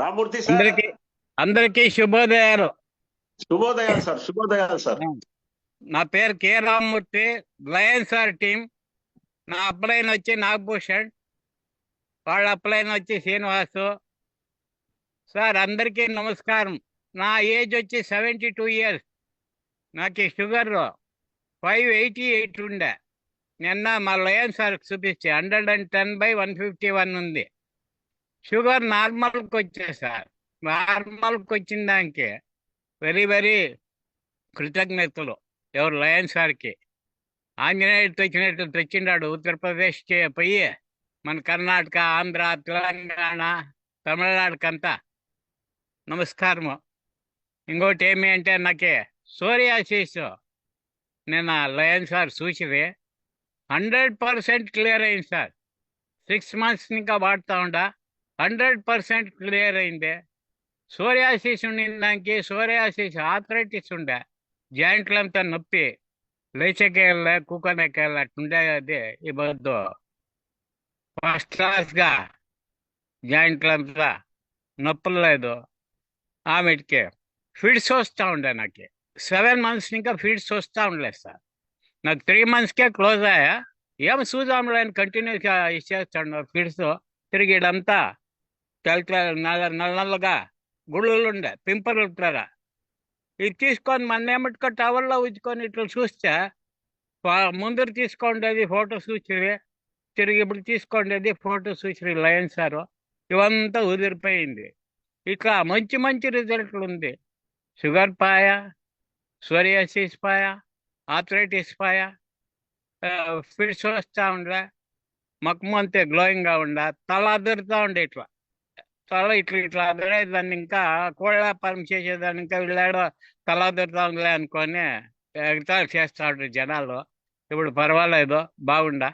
Ramurthy sir. అందరికి శుభోదయాలు. శుభోదయాలు sir శుభోదయాలు sir. నా పేరు K Rammurthy lions sir team నా అప్లైన్ వచ్చి నాగభూషణ్ వాళ్ళ అప్లైన్ వచ్చి శ్రీనివాసు. సార్ అందరికీ నమస్కారం. నా ఏజ్ వచ్చి సెవెంటీ టూ ఇయర్స్. నాకు షుగర్ ఫైవ్ ఎయిటీ ఎయిట్ ఉండే. నిన్న మా లయన్ సార్ చూపించి. Hundred and ten by one fifty one ఉంది. షుగర్ నార్మల్కి వచ్చాయి సార్. నార్మల్కి వచ్చిన దానికి వెరీ వెరీ కృతజ్ఞతలు. ఎవరు లయన్ సార్కి ఆంజనేయుడు తెచ్చినట్టు తెచ్చిండాడు ఉత్తరప్రదేశ్కి పోయి మన కర్ణాటక ఆంధ్ర తెలంగాణ తమిళనాడుకంతా. నమస్కారము. ఇంకోటి ఏమి అంటే నాకే సోరియాసిస్. నేను లయన్ సార్ చూసిది హండ్రెడ్ పర్సెంట్ క్లియర్ అయింది సార్. సిక్స్ మంత్స్ ఇంకా వాడుతూ ఉండా. హండ్రెడ్ పర్సెంట్ క్లియర్ అయింది. సోరియాసిస్ ఉండిందానికి సోరియాసిస్ ఆథరైటిస్ ఉండే. జాయింట్లంతా నొప్పి. లేచకేళ్ళ కూకనేకేళ్ళ అట్టుండే అది ఈ బొద్దు ఫస్ట్ క్లాస్గా జాయింట్లంతా నొప్పులు లేదు. ఆమెకి ఫిడ్స్ వస్తూ ఉండే నాకు. సెవెన్ మంత్స్ ఇంకా ఫీడ్స్ వస్తూ ఉండలేదు సార్. నాకు త్రీ మంత్స్కే క్లోజ్ అయ్యా. ఏం చూద్దాంలో ఆయన కంటిన్యూస్గా ఇచ్చేస్తాడు ఫీడ్స్. తిరిగి తెల్ల నల్ల నల్ల నల్లగా గుళ్ళుండే ఉండే ఉంటారా ఇది తీసుకొని మన ఏమిటికో టవర్లో ఉంచుకొని ఇట్లా చూస్తే ముందర తీసుకోండేది ఫోటో చూసిరి తిరిగి ఇప్పుడు తీసుకోండేది ఫోటో చూసిరి లయన్ సారు ఇవంతా ఉదిరిపోయింది. ఇట్లా మంచి మంచి రిజల్ట్లు ఉంది షుగర్ పాయ సోరియాసిస్ పాయ ఆథరైటిస్ పాయ ఫిట్స్ వస్తూ ఉండే మక్కము గ్లోయింగ్గా ఉండ తల అదురుతూ ఉండే ఇట్లా. త్వరలో ఇట్లా ఇట్లా అదిరే దాన్ని ఇంకా కోళ్ళ పరం చేసేదాన్ని ఇంకా వీళ్ళాడో తల అదురుతా అనుకొని ఎగతాలు చేస్తాడు జనాలు. ఇప్పుడు పర్వాలేదు బాగుండా.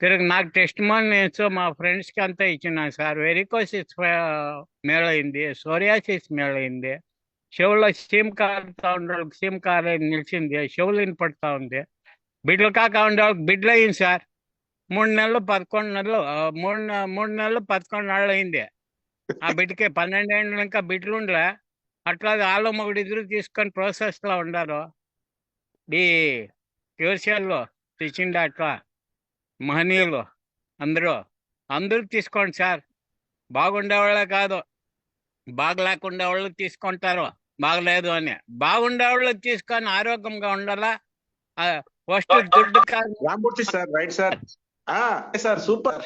తిరిగి నాకు టెస్ట్ మానియన్స్ మా ఫ్రెండ్స్కి అంతా ఇచ్చినాను సార్. వెరికోసిస్ మేళైంది సోరియాసిస్ మేళైంది చెవులో సీమ్ కారుతా ఉండే సీమ్ కార్ నిలిచింది చెవులు వినపడతా ఉంది. బిడ్డలు కాక ఉండే వాళ్ళకి బిడ్డలు అయింది సార్. మూడు నెలలు పదకొండు నెలలు మూడు మూడు నెలలు పదకొండు నెలలు అయింది ఆ బిడ్డకి పన్నెండేళ్ళు ఇంకా బిడ్డలు ఉండలే అట్లా వాళ్ళు మొగుడు ఇద్దరు తీసుకొని ప్రాసెస్లో ఉండారు. ఈ ట్యూషన్లో తెచ్చిండే అట్లా మహనీయులు అందరూ అందరూ తీసుకోండి సార్. బాగుండే వాళ్ళే కాదు. బాగలేకుండా వాళ్ళు తీసుకుంటారు. బాగలేదు అని. బాగుండే వాళ్ళు తీసుకొని ఆరోగ్యంగా ఉండాలా? ఫస్ట్ దుడ్డు కాదు sir right sir. Sir super.